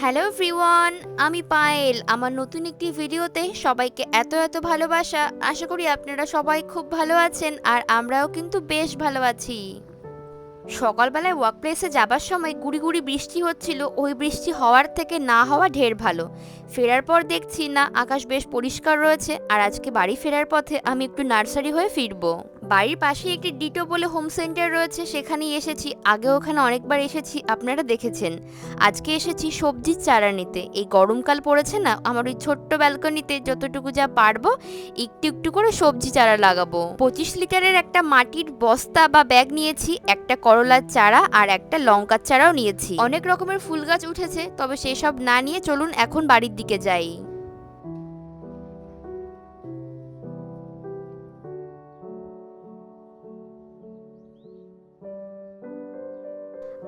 Hello everyone আমি পায়েল। আমার নতুন একটি ভিডিওতে সবাইকে এত এত ভালোবাসা। আশা করি আপনারা সবাই খুব ভালো আছেন আর আমরাও কিন্তু বেশ ভালো আছি। সকালবেলায় ওয়ার্ক প্লেসে যাবার সময় গুড়ি গুড়ি বৃষ্টি হচ্ছিল। ওই বৃষ্টি হওয়ার থেকে না হওয়া ঢের ভালো। ফেরার পর দেখছি, না, আকাশ বেশ পরিষ্কার রয়েছে। আর আজকে বাড়ি ফেরার পথে আমি একটু নার্সারি হয়ে ফিরবো। বাড়ির পাশে একটি ডিটো বলে হোম সেন্টার রয়েছে, সেখানেই এসেছি। আগে ওখানে অনেকবার এসেছি, আপনারা দেখেছেন। আজকে এসেছি সবজির চারা নিতে। এই গরমকাল পড়েছে না, আমার ওই ছোট্ট ব্যালকনিতে যতটুকু যা পারব, একটু একটু করে সবজি চারা লাগাবো। পঁচিশ লিটারের একটা মাটির বস্তা বা ব্যাগ নিয়েছি, একটা করলার চারা আর একটা লঙ্কার চারাও নিয়েছি। অনেক রকমের ফুল গাছ উঠেছে, তবে সেসব না নিয়ে চলুন এখন বাড়ির দিকে যাই।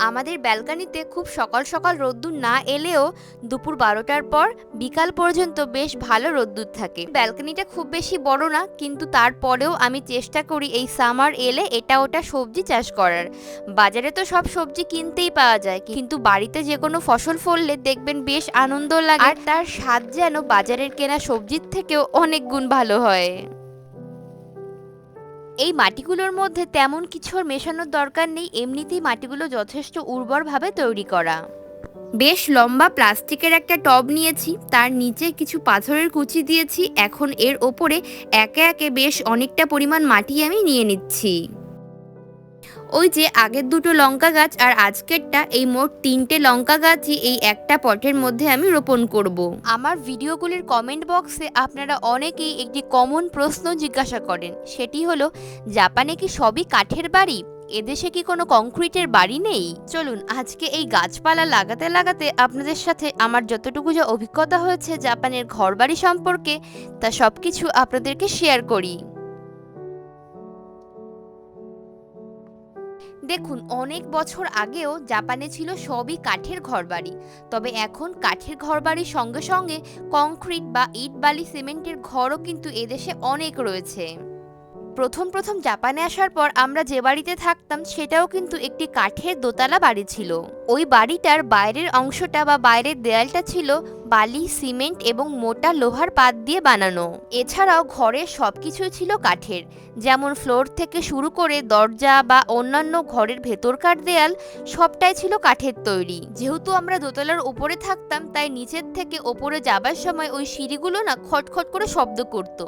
আমাদের ব্যালকানিতে খুব সকাল সকাল রোদ্দুর না এলেও দুপুর বারোটার পর বিকাল পর্যন্ত বেশ ভালো রোদ্দুর থাকে। ব্যালকানিটা খুব বেশি বড় না, কিন্তু তারপরেও আমি চেষ্টা করি এই সামার এলে এটা ওটা সবজি চাষ করার। বাজারে তো সব সবজি কিনতেই পাওয়া যায়, কিন্তু বাড়িতে যে কোনো ফসল ফললে দেখবেন বেশ আনন্দ লাগে। আর তার স্বাদ যেন বাজারের কেনা সবজির থেকেও অনেক গুণ ভালো হয়। এই মাটিগুলোর মধ্যে তেমন কিছুর মেশানোর দরকার নেই, এমনিতেই মাটিগুলো যথেষ্ট উর্বরভাবে তৈরি করা। বেশ লম্বা প্লাস্টিকের একটা টব নিয়েছি, তার নিচে কিছু পাথরের কুচি দিয়েছি, এখন এর ওপরে একে একে বেশ অনেকটা পরিমাণ মাটি আমি নিয়ে নিচ্ছি। ওই যে আগের দুটো লঙ্কা গাছ আর আজকেরটা, এই মোট তিনটে লঙ্কা গাছই এই একটা পটের মধ্যে আমি রোপণ করব। আমার ভিডিওগুলির কমেন্ট বক্সে আপনারা অনেকেই একটি কমন প্রশ্ন জিজ্ঞাসা করেন। সেটি হলো, জাপানে কি সবই কাঠের বাড়ি? এদেশে কি কোনো কংক্রিটের বাড়ি নেই? চলুন, আজকে এই গাছপালা লাগাতে লাগাতে আপনাদের সাথে আমার যতটুকু যা অভিজ্ঞতা হয়েছে জাপানের ঘরবাড়ি সম্পর্কে, তা সব কিছু আপনাদেরকে শেয়ার করি। দেখুন, অনেক বছর আগেও জাপানে ছিল সবই কাঠের ঘরবাড়ি। তবে এখন কাঠের ঘরবাড়ির সঙ্গে সঙ্গে কংক্রিট বা ইট বালি সিমেন্টের ঘরও কিন্তু এদেশে অনেক রয়েছে। প্রথম প্রথম জাপানে আসার পর আমরা যে বাড়িতে থাকতাম, সেটাও কিন্তু একটি কাঠের দোতলা বাড়ি ছিল। ওই বাড়িটার বাইরের অংশটা বা বাইরের দেয়ালটা ছিল বালি, সিমেন্ট এবং মোটা লোহার পাত দিয়ে বানানো। এছাড়াও ঘরের সবকিছুই ছিল কাঠের। যেমন ফ্লোর থেকে শুরু করে দরজা বা অন্যান্য ঘরের ভেতরকার দেয়াল, সবটাই ছিল কাঠের তৈরি। যেহেতু আমরা দোতলার উপরে থাকতাম, তাই নিচের থেকে ওপরে যাবার সময় ওই সিঁড়িগুলো না খটখট করে শব্দ করত।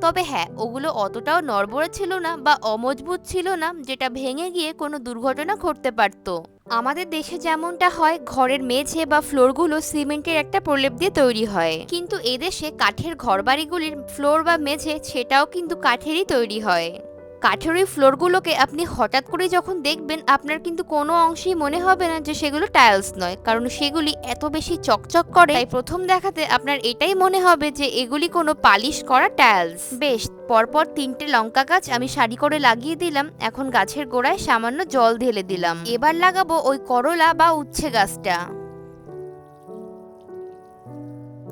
তবে হ্যাঁ ওগুলো অতটাও নড়বড়ে ছিল না বা অমজবুত ছিল না, যেটা ভেঙে গিয়ে কোনো দুর্ঘটনা ঘটতে পারত। আমাদের দেশে যেমনটা হয়, ঘরের মেঝে বা ফ্লোরগুলো সিমেন্টের একটা প্রলেপ দিয়ে তৈরি হয়। কিন্তু এদেশে কাঠের ঘরবাড়িগুলির ফ্লোর বা মেঝে সেটাও কিন্তু কাঠেরই তৈরি হয়। কাঠের ওই ফ্লোরগুলোকে আপনি হঠাৎ করে যখন দেখবেন, আপনার কিন্তু কোনো অংশেই মনে হবে না যে সেগুলো টাইলস নয়। কারণ সেগুলি এত বেশি চকচক করে, তাই প্রথম দেখাতে আপনার এটাই মনে হবে যে এগুলি কোনো পালিশ করা টাইলস। বেশ, পরপর তিনটে লঙ্কা গাছ আমি সারি করে লাগিয়ে দিলাম। এখন গাছের গোড়ায় সামান্য জল ঢেলে দিলাম। এবার লাগাবো ওই করলা বা উচ্ছে গাছটা।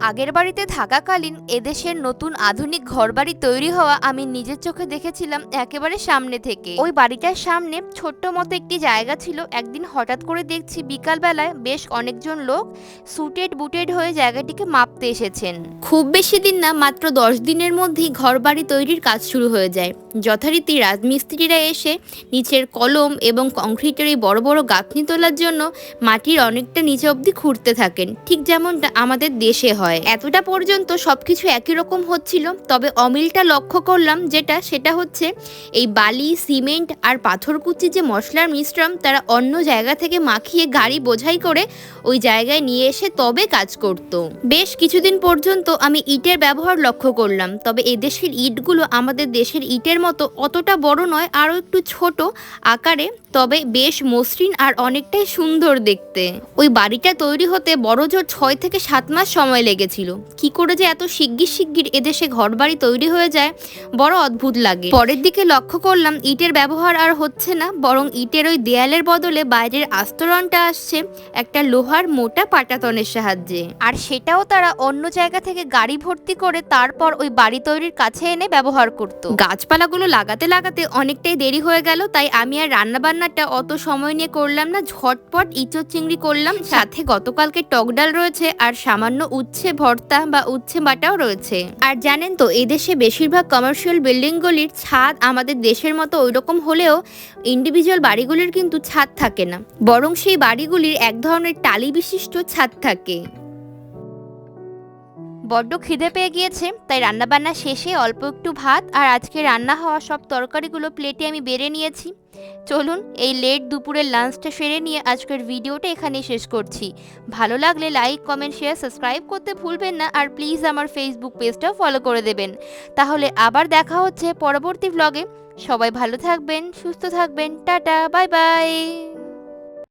আগের বাড়িতে থাকাকালীন এদেশের নতুন আধুনিক ঘরবাড়ি তৈরি হওয়া আমি নিজের চোখে দেখেছিলাম একেবারে সামনে থেকে। ওই বাড়িটার সামনে ছোট্ট মতো একটি জায়গা ছিল। একদিন হঠাৎ করে দেখছি বিকালবেলায় বেশ অনেকজন লোক সুটেড বুটেড হয়ে জায়গাটিকে মাপতে এসেছেন। খুব বেশি দিন না, মাত্র দশ দিনের মধ্যেই ঘরবাড়ি তৈরির কাজ শুরু হয়ে যায়। যথারীতি রাজমিস্ত্রিরা এসে নিচের কলম এবং কংক্রিটের এই বড় বড় গাঁথনি তোলার জন্য মাটির অনেকটা নিচে অবধি খুঁড়তে থাকেন। ঠিক যেমনটা আমাদের দেশে হয়। এতটা পর্যন্ত সবকিছু একই রকম হচ্ছিল, তবে অমিলটা লক্ষ্য করলাম যেটা, সেটা হচ্ছে এই বালি, সিমেন্ট আর পাথরকুচি যে মশলার মিশ্রণ, তারা অন্য জায়গা থেকে মাখিয়ে গাড়ি বোঝাই করে ওই জায়গায় নিয়ে এসে তবে কাজ করত। বেশ কিছুদিন পর্যন্ত আমি ইটের ব্যবহার লক্ষ্য করলাম, তবে এদেশের ইটগুলো আমাদের দেশের ইটের মতো অতটা বড় নয়, আরও একটু ছোট আকারে, তবে বেশ মসৃণ আর অনেকটাই সুন্দর দেখতে। ওই বাড়িটা তৈরি হতে বড় জোর ছয় থেকে সাত মাস সময় লেগেছিল। কি করে যে এত শিগগির শিগগির এদেশে ঘর বাড়ি তৈরি হয়ে যায়, বড় অদ্ভুত লাগে। পরের দিকে লক্ষ্য করলাম, ইটের ব্যবহার আর হচ্ছে না, বরং ইটের ওই দেয়ালের বদলে বাইরের আস্তরণটা আসছে একটা লোহার মোটা পাটাতনের সাহায্যে। আর সেটাও তারা অন্য জায়গা থেকে গাড়ি ভর্তি করে তারপর ওই বাড়ি তৈরির কাছে এনে ব্যবহার করত। গাছপালা মশলাগুলো লাগাতে লাগাতে অনেকটাই দেরি হয়ে গেল, তাই আমি আর রান্না বান্নাটা অত সময় নিয়ে করলাম না, ঝটপট ইঁচড় চিংড়ি করলাম। সাথে গতকালকে টক ডাল রয়েছে আর সামান্য উচ্ছে ভর্তা বা উচ্ছে বাটাও রয়েছে। আর জানেন তো, এদেশে বেশিরভাগ কমার্শিয়াল বিল্ডিংগুলির ছাদ আমাদের দেশের মতো ওইরকম হলেও ইন্ডিভিজুয়াল বাড়িগুলির কিন্তু ছাদ থাকে না। বরং সেই বাড়িগুলির এক ধরনের টালি বিশিষ্ট ছাদ থাকে। বড্ড খিদে পেয়ে গিয়েছে, তাই রান্নাবান্না শেষে অল্প একটু ভাত আর আজকে রান্না হওয়া সব তরকারিগুলো প্লেটে আমি বেড়ে নিয়েছি। চলুন, এই লেট দুপুরের লাঞ্চটা সেরে নিয়ে আজকের ভিডিওটা এখানেই শেষ করছি। ভালো লাগলে লাইক, কমেন্ট, শেয়ার, সাবস্ক্রাইব করতে ভুলবেন না আর প্লিজ আমার ফেসবুক পেজটাও ফলো করে দেবেন। তাহলে আবার দেখা হচ্ছে পরবর্তী ব্লগে সবাই ভালো থাকবেন, সুস্থ থাকবেন, টাটা, বাই বাই।